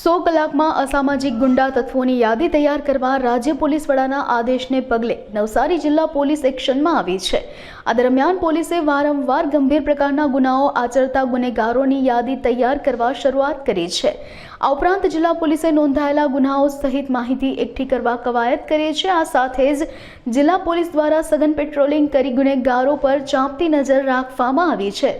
સો કલાકમાં અસામાજિક ગુંડા તત્વોની યાદી તૈયાર કરવા રાજ્ય પોલીસ વડાના આદેશને પગલે નવસારી જિલ્લા પોલીસ એક્શનમાં આવી છે. આ દરમિયાન પોલીસે વારંવાર ગંભીર પ્રકારના ગુનાઓ આચરતા ગુનેગારોની યાદી તૈયાર કરવા શરૂઆત કરી છે. આ ઉપરાંત જિલ્લા પોલીસે નોંધાયેલા ગુનાઓ સહિત માહિતી એકઠી કરવા કવાયત કરી છે. આ સાથે જ જિલ્લા પોલીસ દ્વારા સઘન પેટ્રોલિંગ કરી ગુનેગારો પર ચાંપતી નજર રાખવામાં આવી છે.